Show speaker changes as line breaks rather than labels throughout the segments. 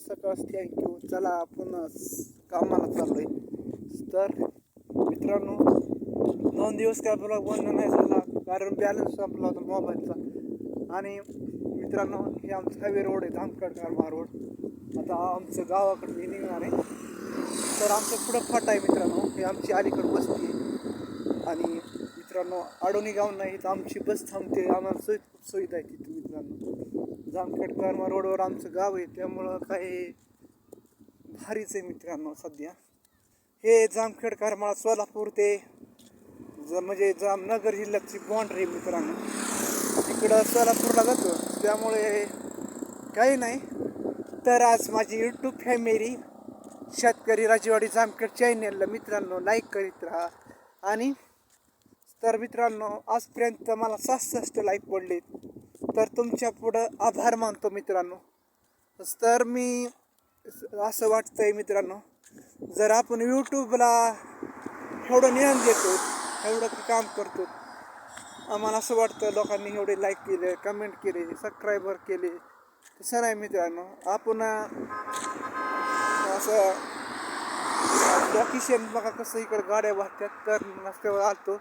सकाळ थँक्यू चला आपण कामाला चाललोय. तर मित्रांनो दोन दिवस काय ब्लॉग बंद नाही झाला कारण बॅलन्स संपला होता मोबाईलचा आणि मित्रांनो हे आमचं हायवे रोड आहे धामकड कारवा रोड आता आमचं गावाकडे निघणार आहे. तर आमचं पुढं फाटा आहे मित्रांनो. हे आमची अलीकड बसती आहे. आणि मित्रांनो आडोनी गाव नाही तर आमची बस थांबते. आम्हाला सोयी सुविधा आहे तिथे. जामखेड कर्मा रोडवर आमचं गाव आहे त्यामुळं काही भारीच आहे मित्रांनो सध्या. हे जामखेड करमाळा सोलापूर ते ज म्हणजे जामनगर जिल्ह्याची बाँड्री आहे मित्रांनो. तिकडं सोलापूरला जातो त्यामुळे काही नाही. तर आज माझी यूट्यूब फॅमिली शेतकरी राजवाडी जामखेड चॅनेलला मित्रांनो लाईक करीत राहा. आणि तर मित्रांनो आजपर्यंत मला सहासष्ट लाईक पडलेत. तर तुमच्या पुढं आभार मानतो मित्रांनो. तर मी असं वाटतंय मित्रांनो जर आपण यूट्यूबला एवढं ज्ञान देतो एवढं काम करतो आम्हाला असं वाटतं लोकांनी एवढे लाईक केले कमेंट केले सबस्क्रायबर केले. तसं नाही मित्रांनो आपण असं लोकेशन बघा कसं इकडं गाड्या वाहत्यात. तर रस्त्यावर आलतो.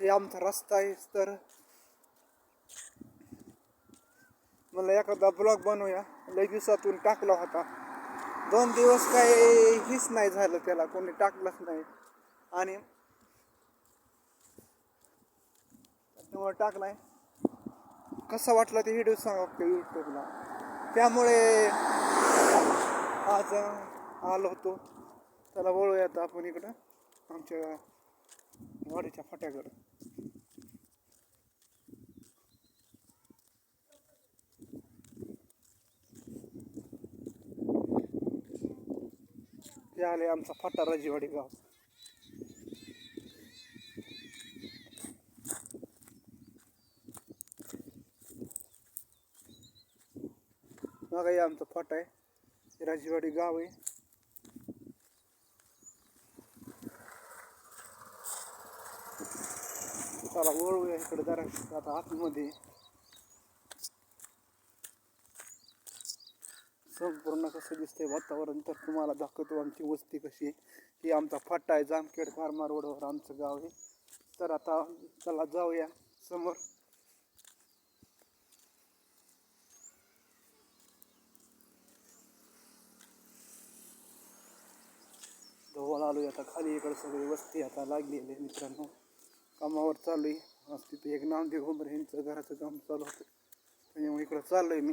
हे आमचा रस्ता आहे. तर म्हणलं एखादा ब्लॉग बनवूया. लय दिवसातून टाकला होता. दोन दिवस काय हीच नाही झालं त्याला कोणी टाकलंच नाही. आणि त्यामुळे टाकलाय. कसा वाटला ते व्हिडिओ सांगा फक्त यूट्यूबला त्यामुळे आज आलो होतो. त्याला वळूया आता आपण इकडं आमच्या वाडीच्या फाट्याकडं. हे आले आमचा फाटा राजेवाडी गाव. बघा हे आमचा फाटा आहे. हे राजेवाडी गाव आहे. चला वळूया इकडे जरा. आता आतमध्ये. संपूर्ण कसं दिसतंय वातावरण तर तुम्हाला दाखवतो आमची वस्ती कशी आहे. ही आमचा फाटा आहे जामखेड फार्मा रोडवर आमचं गाव आहे. तर आता चला जाऊया समोर. जवळ आलोय आता खाली इकडे सगळी वस्ती आता लागलेली आहे मित्रांनो. कामावर चालू आहे. तिथे एक नामदेव घुमरे यांचं घराचं काम चालू होतं. त्याच्यामुळे इकडं चाललोय मी.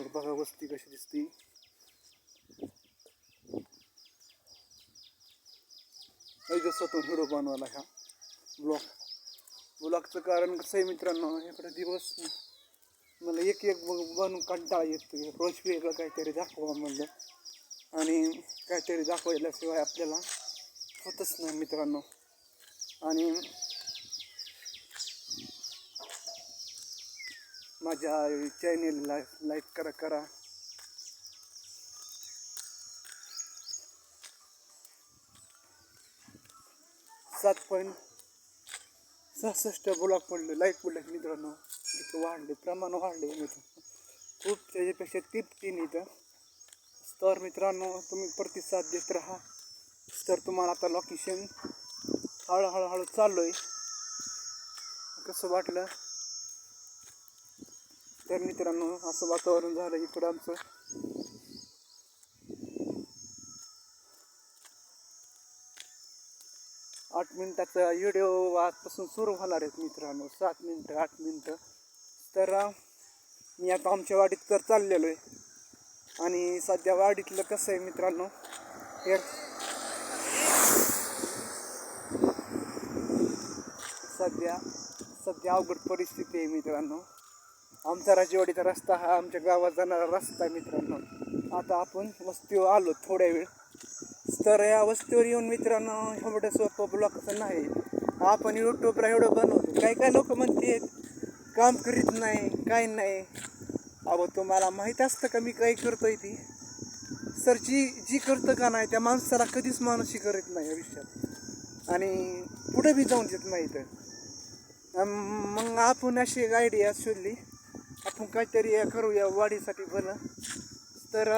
तर बघा वस्ती कशी दिसती. स्वतः व्हिडिओ बनवायला ह्या ब्लॉक ब्लॉकचं कारण कसं आहे मित्रांनो इकडे दिवस मला एक एक बन कंटाळ कंटाळा येतो. रोज वेगळं काहीतरी दाखवा म्हणलं. आणि काहीतरी दाखवल्याशिवाय आपल्याला होतच नाही मित्रांनो. आणि माझ्या चॅनेलला लाईक करा करा. सात पॉईंट सहासष्ट ब्लॉक पडले. लाईक पडले मित्रांनो. इथं वाढले प्रमाण वाढले मित्रांनो. खूप त्याच्यापेक्षा तिपटीन इथं. तर मित्रांनो तुम्ही प्रतिसाद देत राहा. तर तुम्हाला आता लोकेशन हळूहळू हळू चाललो आहे. कसं वाटलं? तर मित्रांनो असं वातावरण झालं इकडं आमचं. आठ मिनिटाचा व्हिडिओ आजपासून सुरू होणार आहेत मित्रांनो. सात मिनटं आठ मिनटं. तर मी आता आमच्या वाडीत तर चाललेलो आहे. आणि सध्या वाडीतलं कसं आहे मित्रांनो? हे सध्या सध्या अवघड परिस्थिती आहे मित्रांनो. आमचा राजवाडीचा रस्ता हा आमच्या गावात जाणारा रस्ता आहे मित्रांनो. आता आपण वस्तीवर आलो थोड्या वेळ. तर या वस्तीवर येऊन मित्रांनो एवढं सोपं ब्लॉकचं नाही. आपण यूट्यूबला एवढं बनवतो. काही काही लोक म्हणते काम करीत नाही काय नाही. अहो तुम्हाला माहीत असतं का मी काय करतोय ती? सर जी जी करतं का नाही त्या माणसाला कधीच माणूसही करत नाही आयुष्यात आणि पुढे बी जाऊन देत नाही तर. मग आपण अशी एक आयडिया शोधली. आपण काहीतरी करूया वाढीसाठी बरं तर